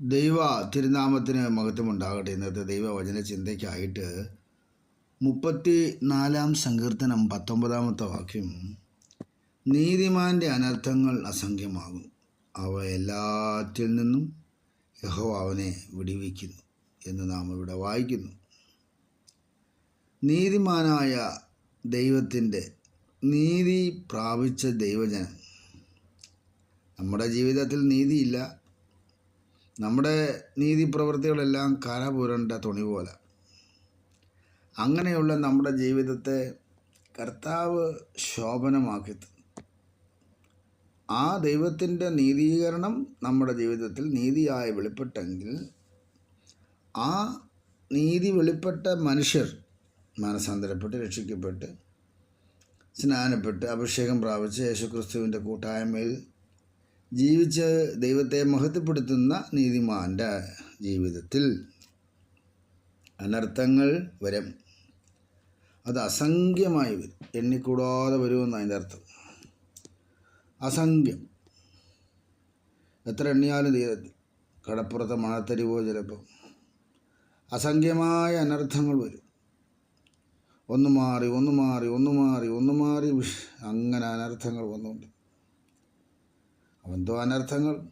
ദൈവ തിരുനാമത്തിന് മഹത്വമുണ്ടാകട്ടെ. ഇന്നത്തെ ദൈവവചന ചിന്തയ്ക്കായിട്ട് മുപ്പത്തി നാലാം സങ്കീർത്തനം പത്തൊമ്പതാമത്തെ വാക്യം. നീതിമാന്റെ അനർത്ഥങ്ങൾ അസംഖ്യമാകും. അവ എല്ലാറ്റിൽ നിന്നും യഹോ അവനെ വിടിവിക്കുന്നു എന്ന് നാം ഇവിടെ വായിക്കുന്നു. നീതിമാനായ ദൈവത്തിന്റെ നീതി പ്രാപിച്ച ദൈവജനം. നമ്മുടെ ജീവിതത്തിൽ നീതിയില്ല. നമ്മുടെ നീതി പ്രവൃത്തികളെല്ലാം കരപുരണ്ട തുണി പോലെ. അങ്ങനെയുള്ള നമ്മുടെ ജീവിതത്തെ കർത്താവ് ശോഭനമാക്കി ആ ദൈവത്തിന്റെ നീതീകരണം നമ്മുടെ ജീവിതത്തിൽ നീതിയായി വെളിപ്പെട്ടെങ്കിൽ ആ നീതി വെളിപ്പെട്ട മനുഷ്യർ മാനസാന്തരപ്പെട്ട് രക്ഷിക്കപ്പെട്ട് സ്നാനപ്പെട്ട് അഭിഷേകം പ്രാപിച്ച് യേശുക്രിസ്തുവിന്റെ കൂട്ടായ്മയിൽ ജീവിച്ച് ദൈവത്തെ മഹത്വപ്പെടുത്തുന്ന നീതിമാന്റെ ജീവിതത്തിൽ അനർത്ഥങ്ങൾ വരും. അത് അസംഖ്യമായി വരും. എണ്ണിക്കൂടാതെ വരുമെന്ന് അതിന്റെ അർത്ഥം. അസംഖ്യം. എത്ര എണ്ണിയാലും തീരത്തിൽ കടപ്പുറത്തെ മണത്തരിവോ ചിലപ്പോൾ അസംഖ്യമായ അനർത്ഥങ്ങൾ വരും. ഒന്ന് മാറി ഒന്ന് മാറി ഒന്ന് മാറി ഒന്ന് മാറി അങ്ങനെ അനർത്ഥങ്ങൾ വന്നുകൊണ്ട്. അവന്തോ അനർത്ഥങ്ങൾ.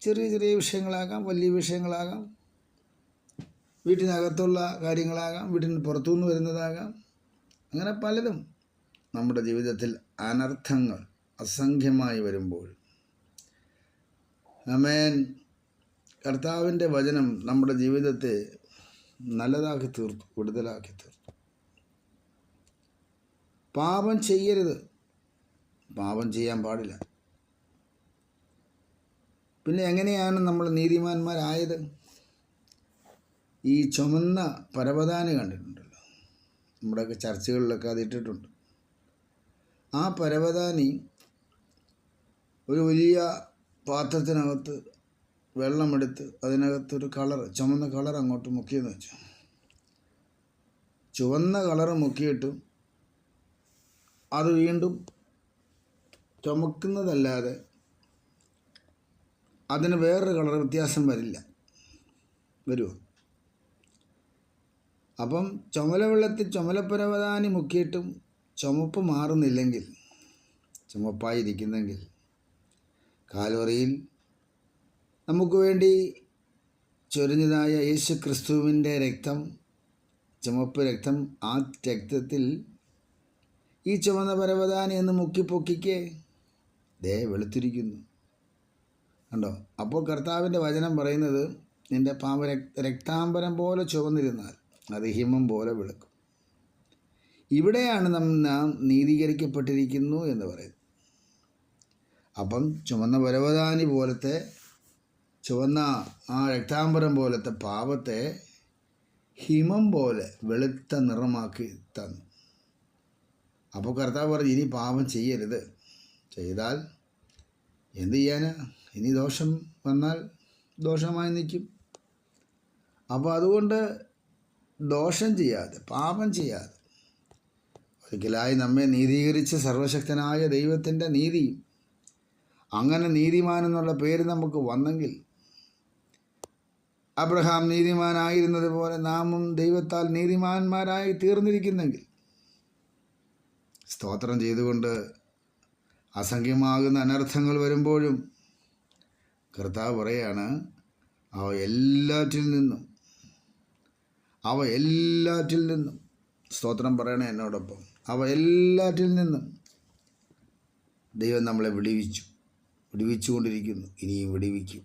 ചെറിയ ചെറിയ വിഷയങ്ങളാകാം വലിയ വിഷയങ്ങളാകാം. വീട്ടിനകത്തുള്ള കാര്യങ്ങളാകാം വീട്ടിന് പുറത്തുനിന്ന് വരുന്നതാകാം. അങ്ങനെ പലതും നമ്മുടെ ജീവിതത്തിൽ അനർത്ഥങ്ങൾ അസംഖ്യമായി വരുമ്പോൾ. അമേൻ കർത്താവിന്റെ വചനം നമ്മുടെ ജീവിതത്തെ നല്ലതാക്കി തീർത്തു വിടുതലാക്കി തീർത്തു. പാപം ചെയ്യരുത്. പാപം ചെയ്യാൻ പാടില്ല. പിന്നെ എങ്ങനെയാണ് നമ്മൾ നീതിമാന്മാരായത്? ഈ ചുമന്ന പരവതാനി കണ്ടിട്ടുണ്ടല്ലോ. നമ്മുടെയൊക്കെ ചർച്ചകളിലൊക്കെ അത് ഇട്ടിട്ടുണ്ട്. ആ പരവതാനി ഒരു വലിയ പാത്രത്തിനകത്ത് വെള്ളമെടുത്ത് അതിനകത്തൊരു കളർ ചുമന്ന കളർ അങ്ങോട്ട് മുക്കിയെന്ന് വെച്ചു. ചുവന്ന കളർ മുക്കിയിട്ടും അത് വീണ്ടും ചുമക്കുന്നതല്ലാതെ അതിന് വേറൊരു കളർ വ്യത്യാസം വരില്ല. വരുമോ അപ്പം ചുമല വെള്ളത്തിൽ ചുമലപ്പരവതാനി മുക്കിയിട്ടും ചുമപ്പ് മാറുന്നില്ലെങ്കിൽ ചുമപ്പായിരിക്കുന്നെങ്കിൽ കാലോറിയിൽ നമുക്ക് വേണ്ടി ചൊരിഞ്ഞതായ യേശു ക്രിസ്തുവിന്റെ രക്തം ചുമപ്പ് രക്തം ആ രക്തത്തിൽ ഈ ചുവന്ന പരവതാനി എന്ന് മുക്കി പൊക്കിക്കേ ദേ വെളുത്തിരിക്കുന്നു. കണ്ടോ അപ്പോൾ കർത്താവിന്റെ വചനം പറയുന്നത് നിന്റെ പാമ്പ് രക്താംബരം പോലെ ചുവന്നിരുന്നാൽ അത് ഹിമം പോലെ വിളക്കും. ഇവിടെയാണ് നാം നാം നീതീകരിക്കപ്പെട്ടിരിക്കുന്നു എന്ന് പറയുന്നത്. അപ്പം ചുവന്ന പരവതാനി പോലത്തെ ചുവന്ന ആ രക്താംബരം പോലത്തെ പാപത്തെ ഹിമം പോലെ വെളുത്ത നിറമാക്കി തന്നു. അപ്പോൾ കർത്താവ് പറഞ്ഞു ഇനി പാപം ചെയ്യരുത്. ചെയ്താൽ എന്ത് ചെയ്യാനാ? ഇനി ദോഷം വന്നാൽ ദോഷമായി നിൽക്കും. അപ്പോൾ അതുകൊണ്ട് ദോഷം ചെയ്യാതെ പാപം ചെയ്യാതെ ഒരിക്കലായി നമ്മെ നീതീകരിച്ച സർവശക്തനായ ദൈവത്തിന്റെ നീതി അങ്ങനെ നീതിമാൻ എന്നുള്ള പേര് നമുക്ക് വന്നെങ്കിൽ അബ്രഹാം നീതിമാനായിരുന്നത് പോലെ നാമും ദൈവത്താൽ നീതിമാന്മാരായി തീർന്നിരിക്കുന്നെങ്കിൽ സ്തോത്രം ചെയ്തുകൊണ്ട് അസംഖ്യമാകുന്ന അനർത്ഥങ്ങൾ വരുമ്പോഴും കർത്താവ് പറയാണ് അവ എല്ലാറ്റിൽ നിന്നും അവ എല്ലാറ്റിൽ നിന്നും സ്തോത്രം പറയണേ എന്നോടൊപ്പം അവ എല്ലാറ്റിൽ നിന്നും ദൈവം നമ്മളെ വിടിവിച്ചു വിടിവിച്ചുകൊണ്ടിരിക്കുന്നു ഇനിയും വിടിവിക്കും.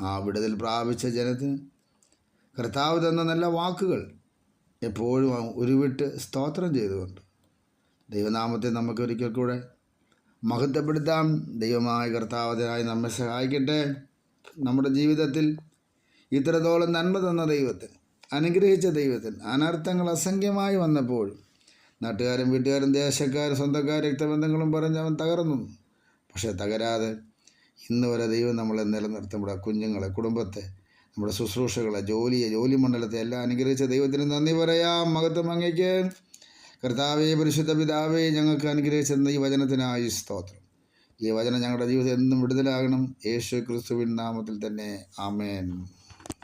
ആ വിടുതൽ പ്രാപിച്ച ജനത്തിന് കർത്താവ് തന്ന നല്ല വാക്കുകൾ എപ്പോഴും ഉരുവിട്ട് സ്തോത്രം ചെയ്തുകൊണ്ട്. ദൈവനാമത്തെ നമുക്കൊരിക്കൽ കൂടെ മഹത്വപ്പെടുത്താം. ദൈവമായ കർത്താവതിനായി നമ്മെ സഹായിക്കട്ടെ. നമ്മുടെ ജീവിതത്തിൽ ഇത്രത്തോളം നന്മ തന്ന ദൈവത്തിന് അനുഗ്രഹിച്ച ദൈവത്തിന് അനർത്ഥങ്ങൾ അസംഖ്യമായി വന്നപ്പോഴും നാട്ടുകാരും വീട്ടുകാരും ദേശക്കാരും സ്വന്തക്കാരും രക്തബന്ധങ്ങളും പറഞ്ഞ് അവൻ തകർന്നു. പക്ഷേ തകരാതെ ഇന്ന് വരെ ദൈവം നമ്മളെ നിലനിർത്തും. നമ്മുടെ കുഞ്ഞുങ്ങളെ കുടുംബത്തെ നമ്മുടെ ശുശ്രൂഷകളെ ജോലിയെ ജോലി മണ്ഡലത്തെ എല്ലാം അനുഗ്രഹിച്ച ദൈവത്തിന് നന്ദി പറയാം. മഹത്വം അങ്ങയ്ക്ക് കർത്താവേ പരിശുദ്ധ പിതാവേ ഞങ്ങൾക്ക് അനുഗ്രഹിച്ചെന്ന ഈ വചനത്തിനായി സ്തോത്രം. ഈ വചനം ഞങ്ങളുടെ ജീവിതം എന്നും വിടുതലാകണം. യേശു ക്രിസ്തുവിൻ നാമത്തിൽ തന്നെ. ആമേൻ.